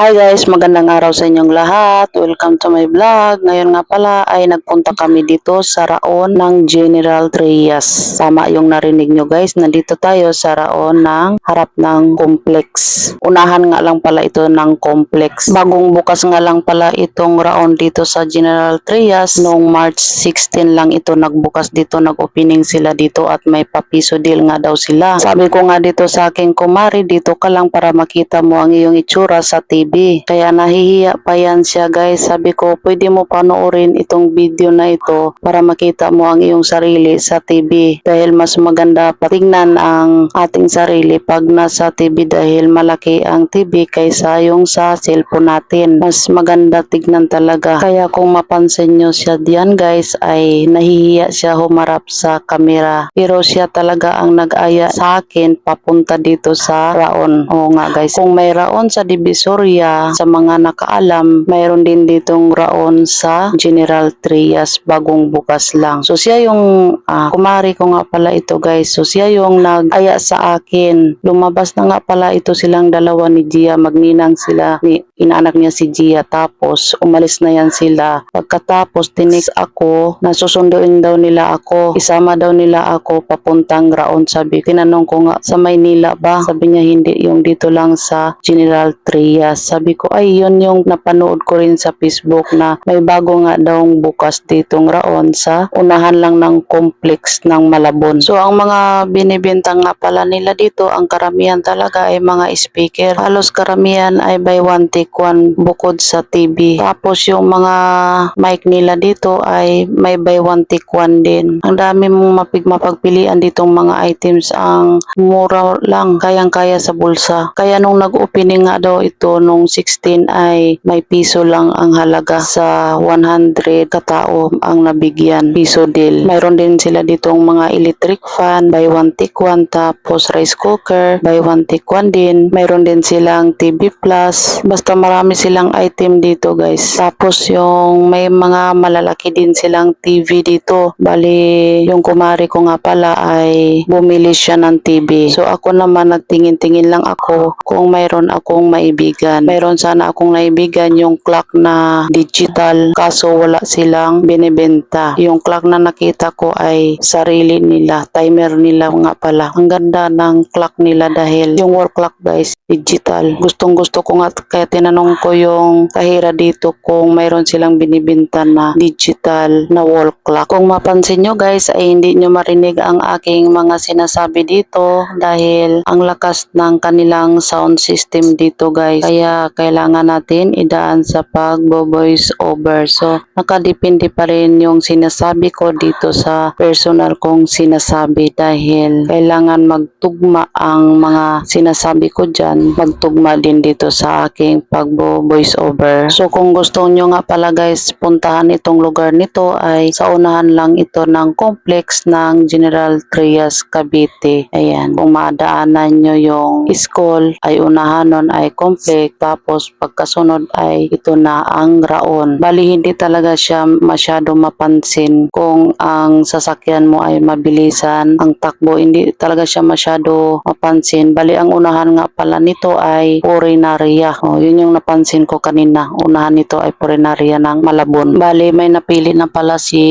Hi guys, magandang araw sa inyong lahat. Welcome to my vlog. Ngayon nga pala ay nagpunta kami dito sa Raon ng General Trias. Tama yung narinig nyo guys, nandito tayo sa Raon ng harap ng complex. Unahan nga lang pala ito ng complex. Bagong bukas nga lang pala itong Raon dito sa General Trias. Noong March 16 lang ito nagbukas dito, nag-opening sila dito at may papiso deal nga daw sila. Sabi ko nga dito sa aking kumari, dito ka lang para makita mo ang iyong itsura sa TV. Kaya nahihiya pa yan siya guys. Sabi ko, pwede mo panoorin itong video na ito para makita mo ang iyong sarili sa TV. Dahil mas maganda patingnan ang ating sarili pag nasa TV dahil malaki ang TV kaysa yung sa cellphone natin. Mas maganda tignan talaga. Kaya kung mapansin nyo siya diyan guys ay nahihiya siya humarap sa kamera. Pero siya talaga ang nag-aya sa akin papunta dito sa Raon. Oo nga guys. Kung may Raon sa Divisoria, sa mga nakaalam, mayroon din ditong Raon sa General Trias bagong bukas lang. So siya yung ah, kumari ko nga pala ito guys. So siya yung nag-aya sa akin. Lumabas na nga pala ito silang dalawa ni Gia. Magninang sila ni inaanak niya si Gia. Tapos umalis na yan sila. Pagkatapos tinik ako na susunduin daw nila ako. Isama daw nila ako papuntang Raon. Sabi, tinanong ko nga sa Maynila ba? Sabi niya hindi yung dito lang sa General Trias. Sabi ko ay yun yung napanood ko rin sa Facebook na may bago nga daw bukas ditong Raon sa unahan lang ng complex ng Malabon. So ang mga binibenta nga pala nila dito, ang karamihan talaga ay mga speaker. Halos karamihan ay buy one take one bukod sa TV. Tapos yung mga mic nila dito ay may buy one take one din. Ang dami mong mapig mapagpilian ditong mga items ang mura lang, kayang-kaya sa bulsa. Kaya nung nag-opening nga daw ito nung 16 ay may piso lang ang halaga sa 100 katao ang nabigyan piso deal. Mayroon din sila ditong mga electric fan, buy one take one tapos rice cooker, buy one take one din. Mayroon din silang TV plus. Basta marami silang item dito guys. Tapos yung may mga malalaki din silang TV dito. Bali yung kumari ko nga pala ay bumili siya ng TV. So ako naman nagtingin-tingin lang ako kung mayroon akong maibigan. Mayroon sana akong naibigan yung clock na digital kaso wala silang binibenta. Yung clock na nakita ko ay sarili nila, timer nila nga pala. Ang ganda ng clock nila dahil yung wall clock guys, digital. Gustong gusto ko nga kaya tinanong ko yung kahira dito kung mayroon silang binibenta na digital na wall clock. Kung mapansin nyo guys ay hindi nyo marinig ang aking mga sinasabi dito dahil ang lakas ng kanilang sound system dito guys. Kaya kailangan natin idaan sa pag-voice over. So nakadepende pa rin yung sinasabi ko dito sa personal kong sinasabi dahil kailangan magtugma ang mga sinasabi ko dyan. Magtugma din dito sa aking pag-voice over. So kung gusto nyo nga pala guys puntahan itong lugar nito ay sa unahan lang ito ng complex ng General Trias Cavite. Ayan. Kung madaanan nyo yung school ay unahan nun ay complex tapos pagkasunod ay ito na ang raon. Bali hindi talaga siya masyado mapansin kung ang sasakyan mo ay mabilisan ang takbo hindi talaga siya masyado mapansin. Bali ang unahan nga pala nito ay Purinaria. Oh, yun yung napansin ko kanina. Unahan nito ay Purinaria ng Malabon. Bali may napili na pala si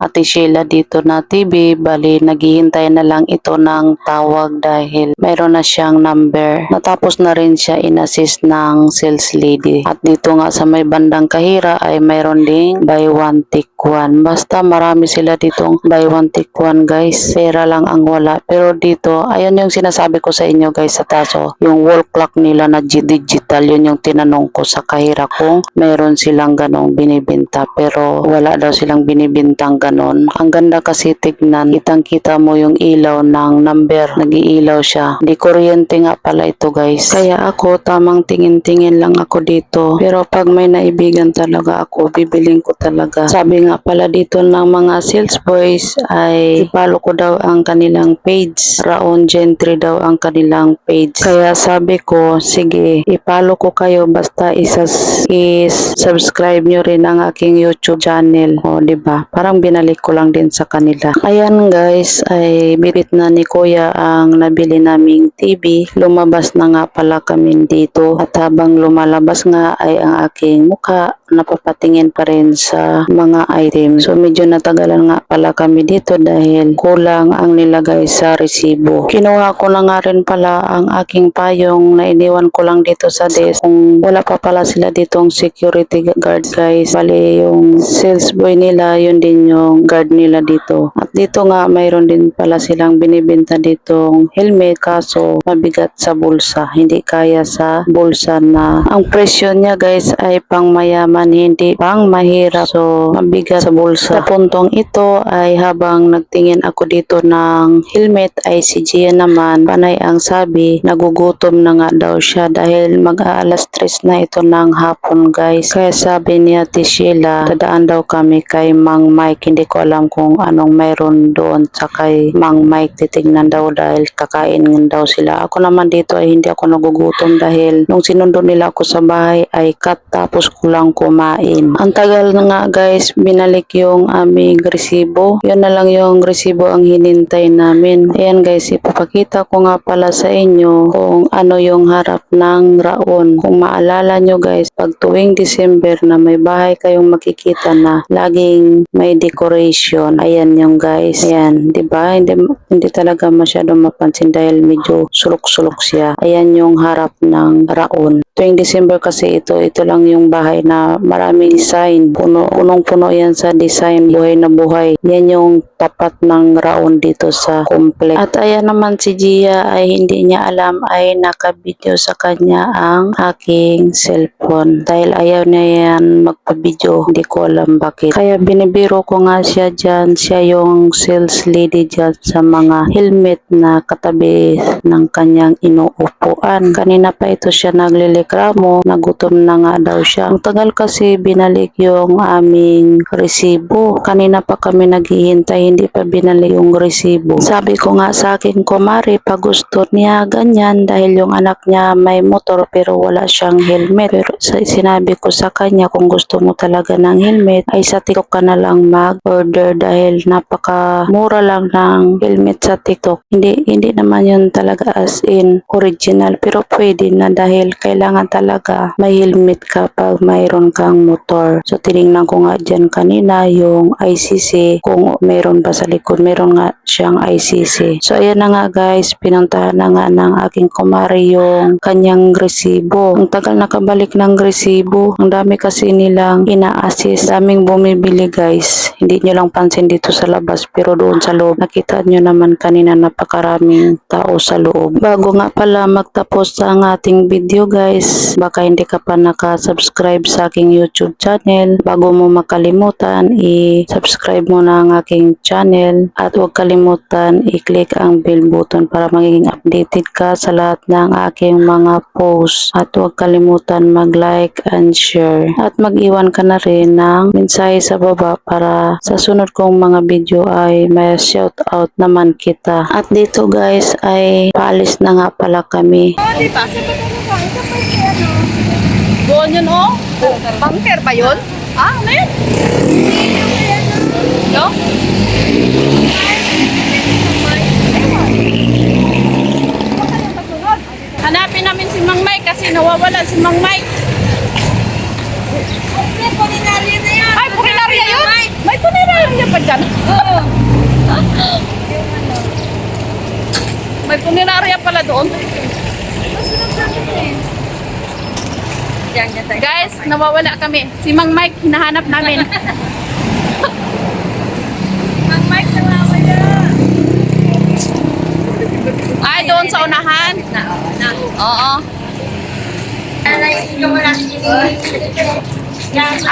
Ate Sheila dito na TV. Bali naghihintay na lang ito ng tawag dahil mayroon na siyang number. Natapos na rin siya in-assist ng sales lady. At dito nga sa may bandang kahira ay mayroon ding buy one take one. Basta marami sila ditong buy one take one guys. Pera lang ang wala. Pero dito, ayun yung sinasabi ko sa inyo guys sa taso. Yung wall clock nila na digital, yun yung tinanong ko sa kahira kung meron silang ganong binibenta. Pero wala daw silang binibintang ganon. Ang ganda kasi tignan. Kitang kita mo yung ilaw ng number. Nag-iilaw siya. Di kuryente nga pala ito guys. Kaya ako tamang tingin-tingin lang ako dito. Pero pag may naibigan talaga ako, bibiling ko talaga. Sabi nga pala dito ng mga sales boys ay ipalo ko daw ang kanilang page. Raon Gentry daw ang kanilang page. Kaya sabi ko, sige, ipalo ko kayo basta isas is subscribe nyo rin ang aking YouTube channel. O, ba? Parang binalik ko lang din sa kanila. Ayan guys, ay bibit na ni Kuya ang nabili naming TV. Lumabas na nga pala kami dito. At habang lumalabas nga ay ang aking mukha napapatingin pa rin sa mga item. So medyo natagalan nga pala kami dito dahil kulang ang nilagay sa resibo. Kinuha ko na nga rin pala ang aking payong na iniwan ko lang dito sa desk. Kung wala pa pala sila ditong security guard guys. Bali yung sales boy nila, yun din yung guard nila dito. At dito nga mayroon din pala silang binibenta ditong helmet kaso mabigat sa bulsa. Hindi kaya sa bulsa na ang presyo niya guys ay pang mayaman hindi pang mahirap. So mabigat sa bulsa. Sa puntong ito ay habang nagtingin ako dito ng helmet ay si Gia naman panay ang sabi nagugutom na nga daw siya dahil mag-aalas tres na ito ng hapon guys. Kaya sabi ni Ate Sheila tadaan daw kami kay Mang Mike. Hindi ko alam kung anong mayroon doon sa kay Mang Mike titignan daw dahil kakain daw sila. Ako naman dito ay hindi ako nagugutom dahil nung sinundo nila ako sa bahay ay cut tapos ko kumain. Ang tagal na nga guys, binalik yung aming resibo. Yun na lang yung resibo ang hinintay namin. Ayan guys, ipapakita ko nga pala sa inyo kung ano yung harap ng raon. Kung maalala nyo guys, pag tuwing December na may bahay kayong makikita na laging may decoration. Ayan yung guys. Ayan, di ba? Hindi, hindi talaga masyado mapansin dahil medyo sulok-sulok siya. Ayan yung harap ng raon. Tuwing December kasi ito, ito lang yung bahay na maraming design. Puno, punong-puno yan sa design, buhay na buhay. Yan yung tapat ng raon dito sa complex. At ayan naman si Gia ay hindi niya alam ay nakabideo sa kanya ang aking cellphone. Dahil ayaw niya yan magpa-video, hindi ko alam bakit. Kaya binibiro ko nga siya dyan, siya yung sales lady dyan sa mga helmet na katabi ng kanyang inuupuan. Kanina pa ito siya naglilekramo, nagutom na nga daw siya. Ang tagal kasi binalik yung aming resibo. Kanina pa kami naghihintay, hindi pa binalik yung resibo. Sabi ko nga sa akin, kumari, pag gusto niya ganyan dahil yung anak niya may motor pero wala siyang helmet. Pero sinabi ko sa kanya, kung gusto mo talaga ng helmet, ay sa TikTok ka na lang mag-order dahil napaka mura lang ng helmet sa TikTok. Hindi, hindi naman yun talaga as in original pero pwede na dahil kailangan talaga may helmet ka pag mayroon kang motor. So tiningnan ko nga dyan kanina yung ICC kung mayroon ba sa likod. Mayroon nga siyang ICC. So ayan na nga guys, pinuntahan na nga ng aking kumari yung kanyang resibo. Ang tagal nakabalik ng resibo. Ang dami kasi nilang ina-assist. Daming bumibili guys. Hindi nyo lang pansin dito sa labas pero doon sa loob. Nakita nyo naman kanina napakaraming tao sa loob. Bago nga pala magtapos ang ating video guys, baka hindi ka pa nakasubscribe sa aking YouTube channel. Bago mo makalimutan, i-subscribe mo na ang aking channel at huwag kalimutan i-click ang bell button para magiging updated ka sa lahat ng aking mga posts. At huwag kalimutan mag-like and share. At mag-iwan ka na rin ng mensahe sa baba para sa sunod kong mga video ay may shout out naman kita. At dito guys ay paalis na nga pala kami. Oh, di ba? Doon yun, oh. Bunker ba yun? Ah, ano yun? No? Hanapin namin si Mang Mike kasi nawawala si Mang Mike. Ay, pulinarya yun? May pulinarya pa dyan. May pulinarya pala doon. Guys, nawawala kami. Si Mang Mike, hinahanap namin. Mang Mike, nawawala. Ay, doon sa unahan? Oo.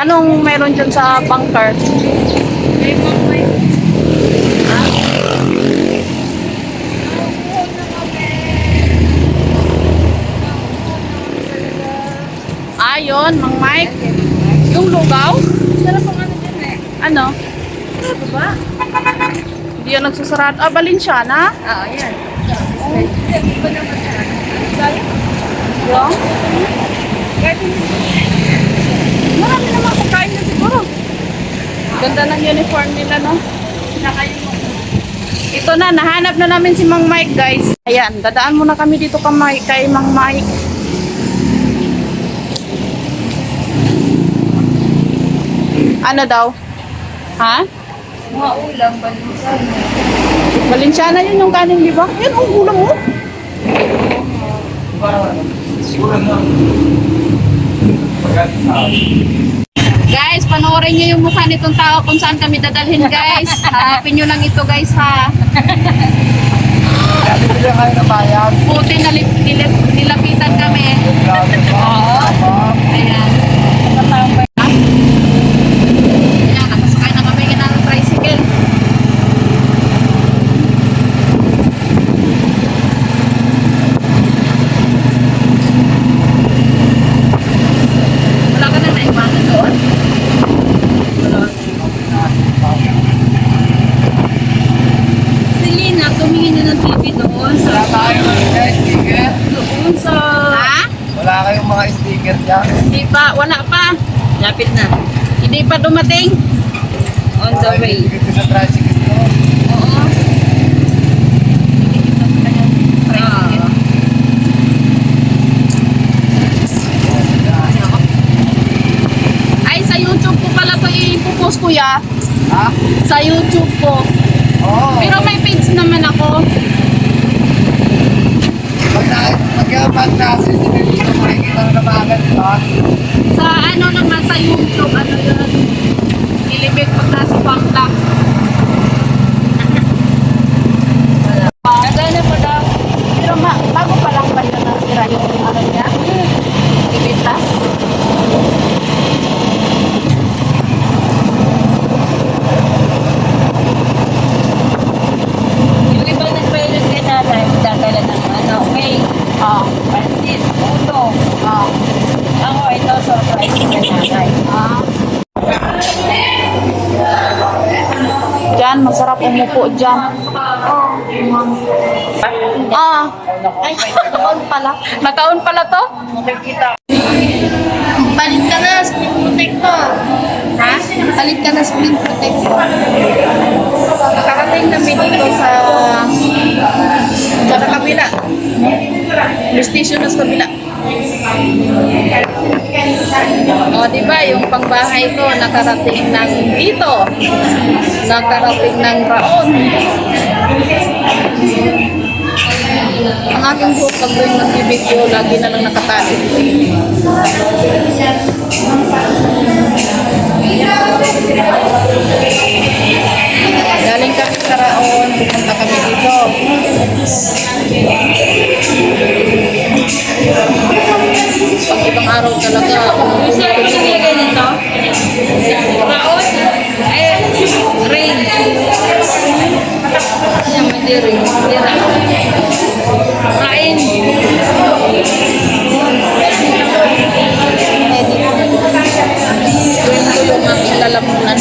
Anong meron dyan sa bunker? Ayun, Mang Mike. Yung lugaw? Sarap ang ano dyan eh. Ano? Ano ba? Hindi yan nagsusarado. Ah, Balenciana? Oo, yan. Yung? Marami naman pagkain na siguro. Ganda ng uniform nila, no? Ito na, nahanap na namin si Mang Mike, guys. Ayan, dadaan muna kami dito kay Mang Mike. Ano daw? Ha? Mga ulam, balusan. Valenciana yun yung kanin, di ba? Yan, ang ulam mo. Guys, panoorin niyo yung mukha nitong tao kung saan kami dadalhin, guys. Hanapin niyo lang ito, guys, ha. Bibili kayo ng bayan. Puti na nilapitan kami. Oo. Ayan. Ha? Ayan, nakasakay na kami ng tricycle. Wala ka na naiwanan doon? Si Lina, tumingin na ng TV doon sa... Wala tayong mga sticker. Doon sa... Ha? Wala mga sticker dyan. Hindi pa, wala pa. Lapit na. Hindi pa dumating. On the way. Dito sa tricycle ko. Oo. Ah. Ay, sa YouTube ko pala to ipopost ko ya. Ha? Sa YouTube ko. Oo. Pero may page naman ako. Pag pag pag nasa dito makikita na naman agad? Sa ano naman, sa YouTube, ano yun. Ilibig pag nasa bangkak. Nagana pa daw. Pero ma, bago pa lang ba yun nasira yung ano niya? Ibita. Yung iba nag-pilot kay nanay, dadala ng ano, okay. Ah, Pansit, uto. ah, Ako, ito, surprise kay nanay. ah. Diyan, masarap umupo dyan. Ah. Ay, nakaon pala. Nakaon pala to? Palit ka na, screen protector. Ha? Palit ka na, screen protector. Nakarating namin dito sa sa kabila. Police station na sa kabila. O, di ba, yung pangbahay ko nakarating ng dito. Nakarating ng raon. Ang aking buhok pag doon nagbibideo, lagi na lang nakatali. Galing kami sa raon, pupunta kami dito. Ibang araw talaga, Gusto ko nilagay nito? Raon? Ay, rain. Yan, hindi rain. Hindi. Rain. Ko yung aking lalamunan.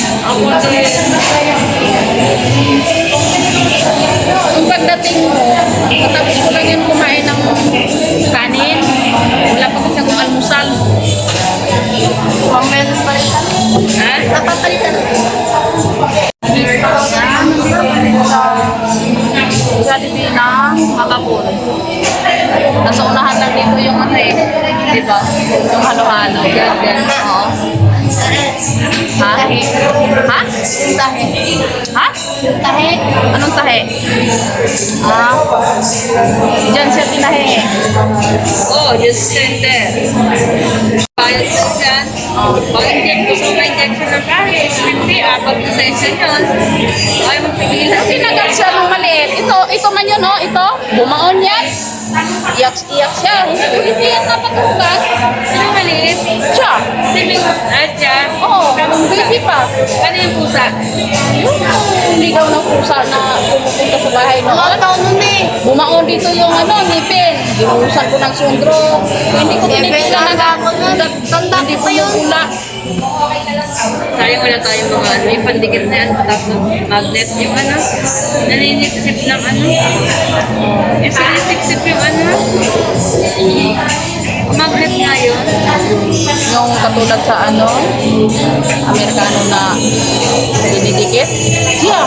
Ang pagdating mo, matapos ko lang yun kumain ng kanin. Wala pa kasi akong almusal. Ang meron pa rin Ha? Napapalitan. Sa Divina, Makapul. Nasa unahan lang dito yung ano eh. Di ba? Yung halo-halo. Yan, yan. Oo. Ha? Ha? Tahe. Ha? Tahe. Anong tahe? Ah. Diyan siya tinahe. Oh, just center. Bayad sa dyan. Pag inject gusto mo injection ng pares, 50, apat na session yun. Ay, magpigilan. Kasi nagat siya ng maliit. Ito, ito man yun, oh. Ito. Bumaon yan. Iyak, iyak siya. Hindi yan napatugas. Sino maliit? Siya. Siling, ah, siya. Baby pa. Ano yung pusa? Yung ligaw ng pusa na pumupunta sa bahay noon. Mga taon nun eh. Bumaon dito yung ano, ngipin. Ginuusan ko ng sundro. Hindi ko tinipilan na Tanda ko pa yun. Pula. Sayang wala tayong mga ano, yung pandikit na yan, tapos ng magnet, yung ano, naninipsip ng ano, yung sinisip-sip yung ano, Magnet nga yun. Yung katulad sa ano, Amerikano na dinidikit. Kaya,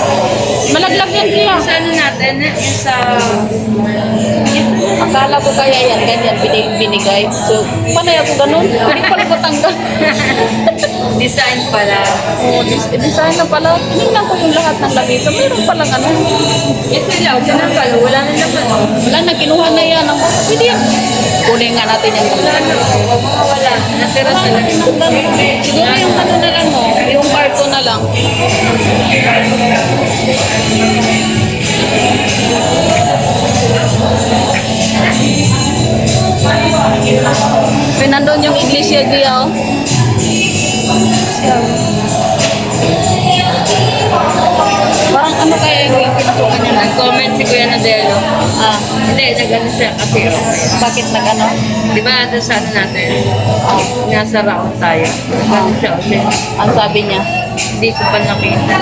malaglag yan kaya. Sa ano natin, yung sa... Akala ko kaya yan, ganyan, binig, binigay. So, panay ako ganun. Hindi pala matanggal. Design pala. Oo, dis- design na pala. Tinignan ko yung lahat ng lamisa. Mayroon palang ano. Yung sa law, tinanggal. Wala na naman. Wala na, kinuha na yan. Ang pwede yan. Kunin nga natin yan. Wala na. Wala. Natira sa lang. Siguro yung ano na lang, no? Yung karton na lang. Pinandun yung iglesia diya, oh. Ano kaya yung pinasukan niya na? Nag-comment si Kuya Nadelo. Ah, Hindi, nag-ano siya kasi okay. bakit nag-ano? Di ba, doon sa ano natin? Nasa round tayo. Nag-ano siya okay. Ang sabi niya, Hindi ko pa nakita.